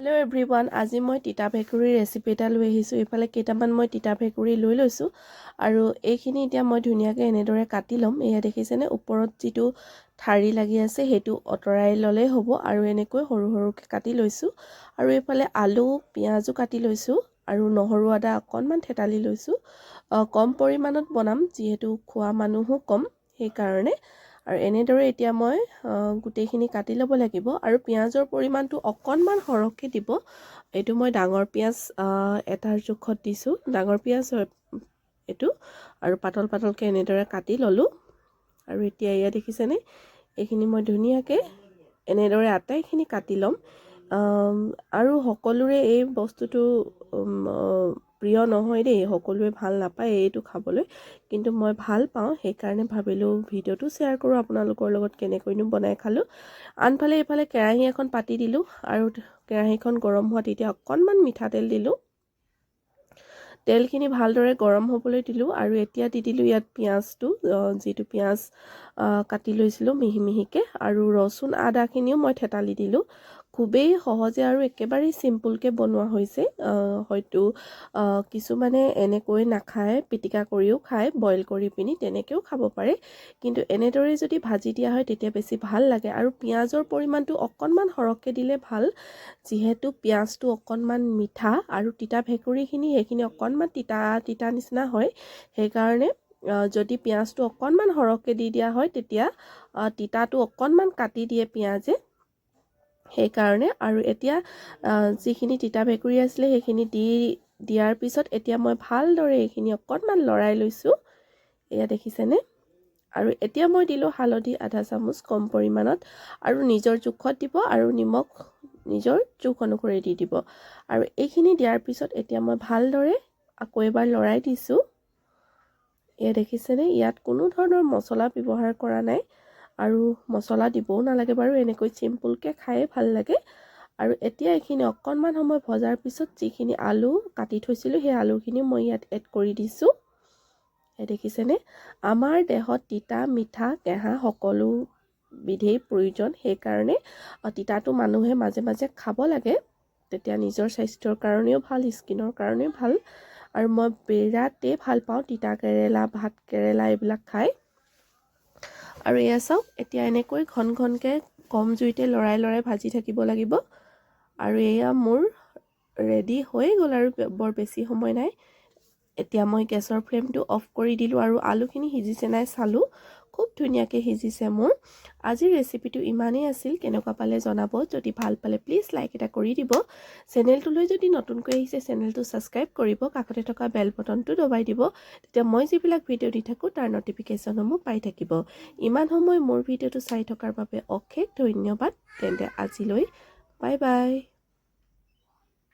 Hello everyone আজি মই তিতা ভেকুৰীৰ ৰেচিপি এটা লৈ আহিছোঁ। এইফালে কেইটামান মই তিতা ভেকুৰী লৈ লৈছোঁ। আৰু এইখিনি এতিয়া মই ধুনীয়াকৈ এনেদৰে কাটি ল'ম। এয়া দেখিছেনে? ওপৰত যিটো ঠাৰি লাগি আছে সেইটো আঁতৰাই ল'লেই হ'ব। আৰু এনেকৈ সৰু সৰুকৈ কাটি লৈছোঁ। আৰু এইফালে আলু পিঁয়াজো কাটি লৈছোঁ। আৰু নহৰু আদা অকণমান থেতালি লৈছোঁ। কম পৰিমাণত বনাম যিহেতু খোৱা মানুহো কম। সেইকাৰণে আৰু এনেদৰে এতিয়া মই গোটেইখিনি কাটি ল'ব লাগিব আৰু পিঁয়াজৰ পৰিমাণটো অকণমান সৰহকৈ দিব। এইটো মই ডাঙৰ পিঁয়াজ এটাৰ জোখত দিছোঁ। ডাঙৰ পিঁয়াজ এইটো আৰু পাতল পাতলকৈ এনেদৰে কাটি ল'লোঁ। আৰু এতিয়া এয়া দেখিছেনে? এইখিনি মই ধুনীয়াকৈ এনেদৰে আটাইখিনি কাটি ল'ম। আৰু সকলোৰে এই বস্তুটো প্ৰিয় নহয় দেই সকলোৱে ভাল নাপায় এইটো খাবলৈ। কিন্তু মই ভাল পাওঁ সেইকাৰণে ভাবিলোঁ ভিডিঅ'টো শ্বেয়াৰ কৰোঁ আপোনালোকৰ লগত কেনেকৈনো বনাই খালোঁ। আনফালে এইফালে কেৰাহী এখন পাতি দিলোঁ আৰু কেৰাহীখন গৰম হোৱাত এতিয়া অকণমান মিঠাতেল দিলোঁ। তেলখিনি ভালদৰে গৰম হ'বলৈ দিলোঁ আৰু এতিয়া দি দিলোঁ ইয়াত পিঁয়াজটো যিটো পিঁয়াজ কাটি লৈছিলোঁ মিহি মিহিকৈ আৰু ৰচুন আদাখিনিও মই থেতালি দিলোঁ। খুবেই সহজে আৰু একেবাৰেই চিম্পুলকৈ বনোৱা হৈছে হয়তো কিছুমানে এনেকৈ নাখায় পিটিকা কৰিও খায় বইল কৰি পিনি তেনেকৈও খাব পাৰে। কিন্তু এনেদৰে যদি ভাজি দিয়া হয় তেতিয়া বেছি ভাল লাগে আৰু পিঁয়াজৰ পৰিমাণটো অকণমান সৰহকৈ দিলে ভাল যিহেতু পিঁয়াজটো অকণমান মিঠা আৰু তিতা ভেকুৰীখিনি সেইখিনি অকণমান তিতা তিতা নিচিনা হয়। সেইকাৰণে যদি পিঁয়াজটো অকণমান সৰহকৈ দি দিয়া হয় তেতিয়া তিতাটো অকণমান কাটি দিয়ে পিঁয়াজে। সেইকাৰণে আৰু এতিয়া যিখিনি তিতা ভেকুৰী আছিলে সেইখিনি দি দিয়াৰ পিছত এতিয়া মই ভালদৰে এইখিনি অকণমান লৰাই লৈছোঁ। এয়া দেখিছেনে? আৰু এতিয়া মই দিলোঁ হালধি আধা চামুচ কম পৰিমাণত আৰু নিজৰ জোখত দিব আৰু নিমখ নিজৰ জোখ অনুসৰি দি দিব। আৰু এইখিনি দিয়াৰ পিছত এতিয়া মই ভালদৰে আকৌ এবাৰ লৰাই দিছোঁ। এয়া দেখিছেনে? ইয়াত কোনো ধৰণৰ মছলা ব্যৱহাৰ কৰা নাই আৰু মছলা দিবও নালাগে বাৰু এনেকৈ চিম্পুলকৈ খায়ে ভাল লাগে। আৰু এতিয়া এইখিনি অকণমান সময় ভজাৰ পিছত যিখিনি আলু কাটি থৈছিলোঁ সেই আলুখিনি মই ইয়াত এড কৰি দিছোঁ। এই দেখিছেনে? আমাৰ দেহত তিতা মিঠা কেঁহা সকলো বিধেই প্ৰয়োজন সেইকাৰণে তিতাটো মানুহে মাজে মাজে খাব লাগে। তেতিয়া নিজৰ স্বাস্থ্যৰ কাৰণেও ভাল স্কিনৰ কাৰণেও ভাল। আৰু মই বিৰাটেই ভাল পাওঁ তিতা কেৰেলা ভাত কেৰেলা এইবিলাক খাই। আৰু এয়া চাওক এতিয়া এনেকৈ ঘন ঘনকৈ কম জুইতে লৰাই লৰাই ভাজি থাকিব লাগিব। আৰু এয়া মোৰ ৰেডি হৈয়ে গ'ল আৰু বৰ বেছি সময় নাই। এতিয়া মই গেছৰ ফ্লেমটো অফ কৰি দিলোঁ আৰু আলুখিনি সিজিছে নাই চালোঁ। খুব ধুনীয়াকৈ সিজিছে মোৰ। আজিৰ ৰেচিপিটো ইমানেই আছিল, কেনেকুৱা পালে জনাব, যদি ভালো পালে প্লিজ লাইক এটা কৰি দিব। চেনেলটোলৈ যদি নতুনকৈ আহিছে চেনেলটো ছাবস্ক্ৰাইব কৰিব, কাষতে থকা বেল বটনটো দবাই দিব, তেতিয়া মই যিবিলাক ভিডিঅ' দি থাকোঁ, তাৰ ন'টিফিকেশ্যনসমূহ পাই থাকিব। ইমান সময় মোৰ ভিডিঅ'টো চাই থকাৰ বাবে অশেষ ধন্যবাদ। তেন্তে আজিলৈ বাই বাই